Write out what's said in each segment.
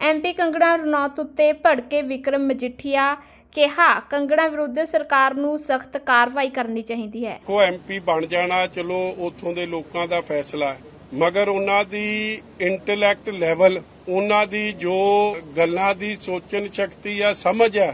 MP Kangra Ranaut ਉੱਤੇ ਭੜਕੇ ਵਿਕਰਮ ਮਜੀਠੀਆ ਕਿਹਾ ਕੰਗੜਾ ਵਿਰੁੱਧ ਸਰਕਾਰ ਨੂੰ ਸਖਤ ਕਾਰਵਾਈ ਕਰਨੀ ਚਾਹੀਦੀ ਹੈ। ਕੋ ਐਮਪੀ ਬਣ ਜਾਣਾ, ਚਲੋ, ਉਥੋਂ ਦੇ ਲੋਕਾਂ ਦਾ ਫੈਸਲਾ ਹੈ। ਮਗਰ ਉਹਨਾਂ ਦੀ ਇੰਟੈਲੈਕਟ ਲੈਵਲ ਉਹਨਾਂ ਦੀ ਜੋ ਗੱਲਾਂ ਦੀ ਸੋਚਣ ਸ਼ਕਤੀ ਆ ਸਮਝ ਆ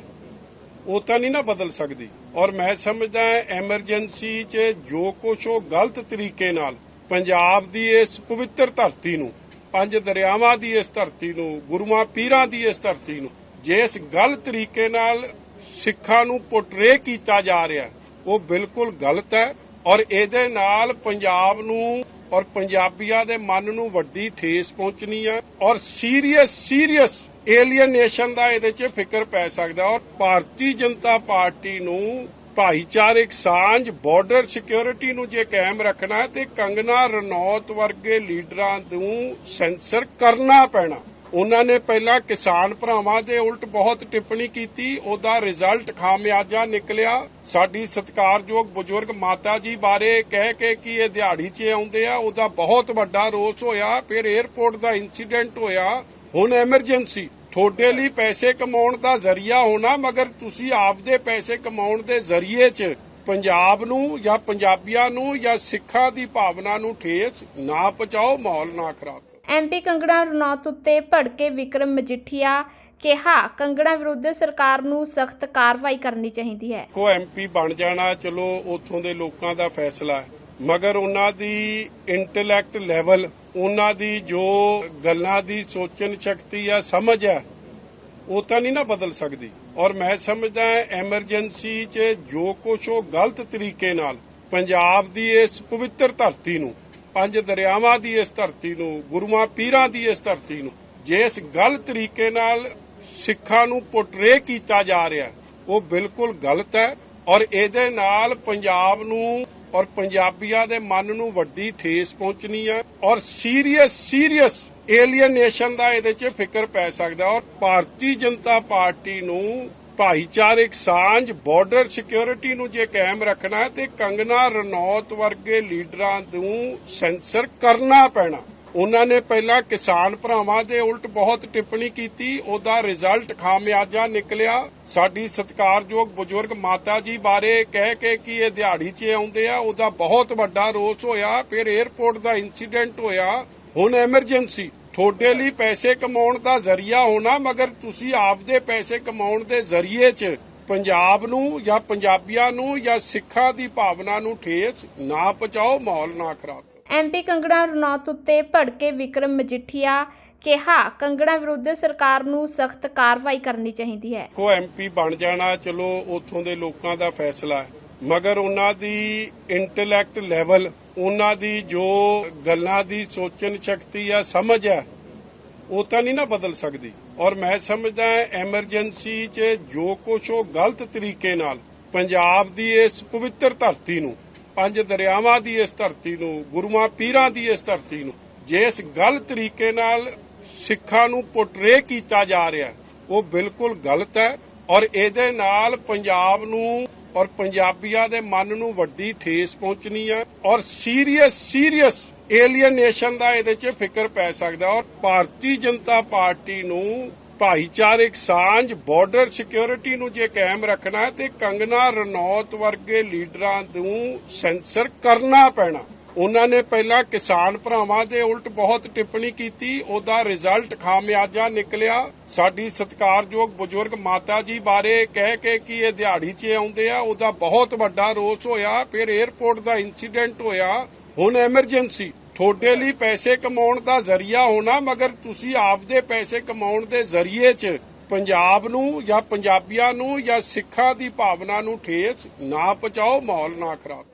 ਉਹ ਤਾਂ ਨਹੀਂ ਨਾ ਬਦਲ ਸਕਦੀ। ਔਰ ਮੈਂ ਸਮਝਦਾ ਐਮਰਜੈਂਸੀ 'ਚ ਜੋ ਕੁਛ ਉਹ ਗਲਤ ਤਰੀਕੇ ਨਾਲ ਪੰਜਾਬ ਦੀ ਇਸ ਪਵਿੱਤਰ ਧਰਤੀ ਨੂੰ ਪੰਜ ਦਰਿਆਵਾਂ ਦੀ ਇਸ ਧਰਤੀ ਨੂੰ, ਗੁਰੂਆਂ ਪੀਰਾਂ ਦੀ ਇਸ ਧਰਤੀ ਨੂੰ, ਜਿਸ ਗਲਤ ਤਰੀਕੇ ਨਾਲ ਸਿੱਖਾਂ ਨੂੰ ਪੋਰਟਰੇ ਕੀਤਾ ਜਾ ਰਿਹਾ ਉਹ ਬਿਲਕੁਲ ਗਲਤ ਹੈ ਔਰ ਇਹਦੇ ਨਾਲ ਪੰਜਾਬ ਨੂੰ ਔਰ ਪੰਜਾਬੀਆਂ ਦੇ ਮਨ ਨੂੰ ਵੱਡੀ ਠੇਸ ਪਹੁੰਚਣੀ ਹੈ ਔਰ ਸੀਰੀਅਸ ਸੀਰੀਅਸ ਏਲੀਅਨੇਸ਼ਨ ਦਾ ਇਹਦੇ 'ਚ ਫਿਕਰ ਪੈ ਸਕਦਾ ਔਰ ਭਾਰਤੀ ਜਨਤਾ ਪਾਰਟੀ ਨੂੰ ਭਾਈਚਾਰਕ ਸਾਂਝ ਬਾਰਡਰ ਸਿਕਿਉਰਿਟੀ ਨੂੰ ਜੇ ਕਾਇਮ ਰੱਖਣਾ ਤੇ ਕੰਗਨਾ ਰਣੌਤ ਵਰਗੇ ਲੀਡਰਾਂ ਨੂੰ ਸੈਂਸਰ ਕਰਨਾ ਪੈਣਾ। ਉਹਨਾਂ ਨੇ ਪਹਿਲਾਂ ਕਿਸਾਨ ਭਰਾਵਾਂ ਦੇ ਉਲਟ ਬਹੁਤ ਟਿੱਪਣੀ ਕੀਤੀ। ਉਹਦਾ ਰਿਜ਼ਲਟ ਖਾਮਿਆਜਾ ਨਿਕਲਿਆ। ਸਾਡੀ ਸਤਿਕਾਰਯੋਗ ਬਜ਼ੁਰਗ ਮਾਤਾ ਜੀ ਬਾਰੇ ਕਹਿ ਕੇ ਕਿ ਇਹ ਦਿਹਾੜੀ 'ਚ ਆਉਂਦੇ ਆ, ਉਹਦਾ ਬਹੁਤ ਵੱਡਾ ਰੋਸ ਹੋਇਆ। ਫਿਰ 에ਅਰਪੋਰਟ ਦਾ ਇਨਸੀਡੈਂਟ ਹੋਇਆ। ਹੁਣ ਐਮਰਜੈਂਸੀ ਤੁਹਾਡੇ ਲਈ ਪੈਸੇ ਕਮਾਉਣ ਦਾ ਜ਼ਰੀਆ ਹੋਣਾ ਮਗਰ ਤੁਸੀਂ ਆਪਦੇ ਪੈਸੇ ਕਮਾਉਣ ਦੇ ਜ਼ਰੀਏ 'ਚ ਪੰਜਾਬ ਨੂੰ ਜਾਂ ਪੰਜਾਬੀਆਂ ਨੂੰ ਜਾਂ ਸਿੱਖਾਂ ਦੀ ਭਾਵਨਾ ਨੂੰ ਠੇਸ ਨਾ ਪਹੁੰਚਾਓ ਮਾਹੌਲ ਨਾ ਖਰਾਬ ਕਰੋ। ਐਮਪੀ ਕੰਗਣਾ ਰਣੌਤ ਉੱਤੇ ਭੜਕੇ ਵਿਕਰਮ ਮਜੀਠੀਆ ਕਿਹਾ ਕੰਗਣਾ ਵਿਰੁੱਧ ਸਰਕਾਰ ਨੂੰ ਸਖਤ ਕਾਰਵਾਈ ਕਰਨੀ ਚਾਹੀਦੀ ਹੈ। ਕੋ ਐਮਪੀ ਬਣ ਜਾਣਾ ਚਲੋ ਉਥੋਂ ਦੇ ਲੋਕਾਂ ਦਾ ਫੈਸਲਾ ਹੈ ਮਗਰ ਉਹਨਾਂ ਦੀ ਇੰਟੈਲੈਕਟ ਲੈਵਲ ਉਹਨਾਂ ਦੀ ਜੋ ਗੱਲਾਂ ਦੀ ਸੋਚਣ ਸ਼ਕਤੀ ਆ ਸਮਝ ਆ ਉਹ ਤਾਂ ਨਹੀਂ ਨਾ ਬਦਲ ਸਕਦੀ। ਔਰ ਮੈਂ ਸਮਝਦਾ ਐਮਰਜੈਂਸੀ 'ਚ ਜੋ ਕੁਛ ਉਹ ਗਲਤ ਤਰੀਕੇ ਨਾਲ ਪੰਜਾਬ ਦੀ ਇਸ ਪਵਿੱਤਰ ਧਰਤੀ ਨੂੰ, ਪੰਜ ਦਰਿਆਵਾਂ ਦੀ ਇਸ ਧਰਤੀ ਨੂੰ, ਗੁਰੂਆਂ ਪੀਰਾਂ ਦੀ ਇਸ ਧਰਤੀ ਨੂੰ, ਜਿਸ ਗਲਤ ਤਰੀਕੇ ਨਾਲ ਸਿੱਖਾਂ ਨੂੰ ਪੋਰਟਰੇ ਕੀਤਾ ਜਾ ਰਿਹਾ, ਉਹ ਬਿਲਕੁਲ ਗਲਤ ਹੈ। ਔਰ ਇਹਦੇ ਨਾਲ ਪੰਜਾਬ ਨੂੰ ਔਰ ਪੰਜਾਬੀਆਂ ਦੇ ਮਨ ਨੂੰ ਵੱਡੀ ਠੇਸ ਪਹੁੰਚਣੀ ਹੈ ਔਰ ਸੀਰੀਅਸ ਸੀਰੀਅਸ ਏਲੀਅਨੇਸ਼ਨ ਦਾ ਇਹਦੇ 'ਚ ਫਿਕਰ ਪੈ ਸਕਦਾ ਔਰ ਭਾਰਤੀ ਜਨਤਾ ਪਾਰਟੀ ਨੂੰ ਭਾਈਚਾਰਕ ਸਾਂਝ ਬਾਰਡਰ ਸਿਕਿਉਰਿਟੀ ਨੂੰ ਜੇ ਕਾਇਮ ਰੱਖਣਾ ਤੇ ਕੰਗਨਾ ਰਣੌਤ ਵਰਗੇ ਲੀਡਰਾਂ ਨੂੰ ਸੈਂਸਰ ਕਰਨਾ ਪੈਣਾ। ਉਹਨਾਂ ਨੇ ਪਹਿਲਾਂ ਕਿਸਾਨ ਭਰਾਵਾਂ ਦੇ ਉਲਟ ਬਹੁਤ ਟਿੱਪਣੀ ਕੀਤੀ, ਉਹਦਾ ਰਿਜ਼ਲਟ ਖਾਮਿਆਜਾ ਨਿਕਲਿਆ। ਸਾਡੀ ਸਤਿਕਾਰਯੋਗ ਬਜ਼ੁਰਗ ਮਾਤਾ ਜੀ ਬਾਰੇ ਕਹਿ ਕੇ ਕਿ ਇਹ ਦਿਹਾੜੀ 'ਚ ਆਉਂਦੇ ਆ, ਉਹਦਾ ਬਹੁਤ ਵੱਡਾ ਰੋਸ ਹੋਇਆ, ਫਿਰ 에ਅਰਪੋਰਟ ਦਾ ਇਨਸੀਡੈਂਟ ਹੋਇਆ। ਹੁਣ ਐਮਰਜੈਂਸੀ ਤੁਹਾਡੇ ਲਈ ਪੈਸੇ ਕਮਾਉਣ ਦਾ ਜ਼ਰੀਆ ਹੋਣਾ, ਮਗਰ ਤੁਸੀਂ ਆਪਦੇ ਪੈਸੇ ਕਮਾਉਣ ਦੇ ਜ਼ਰੀਏ 'ਚ ਪੰਜਾਬ ਨੂੰ ਜਾਂ ਪੰਜਾਬੀਆਂ ਨੂੰ ਜਾਂ ਸਿੱਖਾਂ ਦੀ ਭਾਵਨਾ ਨੂੰ ਠੇਸ ਨਾ ਪਹੁੰਚਾਓ, ਮਾਹੌਲ ਨਾ ਖਰਾਬ ਕਰੋ। ਐਮਪੀ ਕੰਗੜਾ ਰਣੌਤ ਉੱਤੇ ਭੜਕੇ ਵਿਕਰਮ ਮਜੀਠੀਆ ਕਿਹਾ ਕੰਗੜਾ ਵਿਰੁੱਧ ਸਰਕਾਰ ਨੂੰ ਸਖਤ ਕਾਰਵਾਈ ਕਰਨੀ ਚਾਹੀਦੀ ਹੈ। ਕੋ ਐਮਪੀ ਬਣ ਜਾਣਾ, ਚਲੋ, ਉਥੋਂ ਦੇ ਲੋਕਾਂ ਦਾ ਫੈਸਲਾ ਹੈ। ਮਗਰ ਉਹਨਾਂ ਦੀ ਇੰਟੈਲੈਕਟ ਲੈਵਲ, ਉਹਨਾਂ ਦੀ ਜੋ ਗੱਲਾਂ ਦੀ ਸੋਚਣ ਸ਼ਕਤੀ ਆ ਸਮਝ ਆ ਉਹ ਤਾਂ ਨਹੀਂ ਨਾ ਬਦਲ ਸਕਦੀ। ਔਰ ਮੈਂ ਸਮਝਦਾ ਐਮਰਜੈਂਸੀ 'ਚ ਜੋ ਕੁਛ ਉਹ ਗਲਤ ਤਰੀਕੇ ਨਾਲ ਪੰਜਾਬ ਦੀ ਇਸ ਪਵਿੱਤਰ ਧਰਤੀ ਨੂੰ ਪੰਜ ਦਰਿਆਵਾਂ ਦੀ ਇਸ ਧਰਤੀ ਨੂੰ, ਗੁਰੂਆਂ ਪੀਰਾਂ ਦੀ ਇਸ ਧਰਤੀ ਨੂੰ, ਜਿਸ ਗਲਤ ਤਰੀਕੇ ਨਾਲ ਸਿੱਖਾਂ ਨੂੰ ਪੋਰਟਰੇ ਕੀਤਾ ਜਾ ਰਿਹਾ ਉਹ ਬਿਲਕੁਲ ਗਲਤ ਹੈ ਔਰ ਇਹਦੇ ਨਾਲ ਪੰਜਾਬ ਨੂੰ ਔਰ ਪੰਜਾਬੀਆਂ ਦੇ ਮਨ ਨੂੰ ਵੱਡੀ ਠੇਸ ਪਹੁੰਚਣੀ ਹੈ ਔਰ ਸੀਰੀਅਸ ਸੀਰੀਅਸ ਏਲੀਅਨੇਸ਼ਨ ਦਾ ਇਹਦੇ 'ਚ ਫਿਕਰ ਪੈ ਸਕਦਾ ਔਰ ਭਾਰਤੀ ਜਨਤਾ ਪਾਰਟੀ ਨੂੰ ਭਾਈਚਾਰਕ ਸਾਂਝ ਬਾਰਡਰ ਸਿਕਿਉਰਿਟੀ ਨੂੰ ਜੇ ਕਾਇਮ ਰੱਖਣਾ ਹੈ, ਤੇ ਕੰਗਨਾ ਰਣੌਤ ਵਰਗੇ ਲੀਡਰਾਂ ਨੂੰ ਸੈਂਸਰ ਕਰਨਾ ਪੈਣਾ। ਉਹਨਾਂ ਨੇ ਪਹਿਲਾਂ ਕਿਸਾਨ ਭਰਾਵਾਂ ਦੇ ਉਲਟ ਬਹੁਤ ਟਿੱਪਣੀ ਕੀਤੀ। ਉਹਦਾ ਰਿਜ਼ਲਟ ਖਾਮਿਆਜਾ ਨਿਕਲਿਆ। ਸਾਡੀ ਸਤਿਕਾਰਯੋਗ ਬਜ਼ੁਰਗ ਮਾਤਾ ਜੀ ਬਾਰੇ ਕਹਿ ਕੇ ਕਿ ਇਹ ਦਿਹਾੜੀ 'ਚ ਆਉਂਦੇ ਆ, ਉਹਦਾ ਬਹੁਤ ਵੱਡਾ ਰੋਸ ਹੋਇਆ। ਫਿਰ 에ਅਰਪੋਰਟ ਦਾ ਇਨਸੀਡੈਂਟ ਹੋਇਆ। ਹੁਣ ਐਮਰਜੈਂਸੀ ਤੁਹਾਡੇ ਲਈ ਪੈਸੇ ਕਮਾਉਣ ਦਾ ਜ਼ਰੀਆ ਹੋਣਾ, ਮਗਰ ਤੁਸੀਂ ਆਪਦੇ ਪੈਸੇ ਕਮਾਉਣ ਦੇ ਜ਼ਰੀਏ 'ਚ ਪੰਜਾਬ ਨੂੰ ਜਾਂ ਪੰਜਾਬੀਆਂ ਨੂੰ ਜਾਂ ਸਿੱਖਾਂ ਦੀ ਭਾਵਨਾ ਨੂੰ ਠੇਸ ਨਾ ਪਹੁੰਚਾਓ, ਮਾਹੌਲ ਨਾ ਖਰਾਬ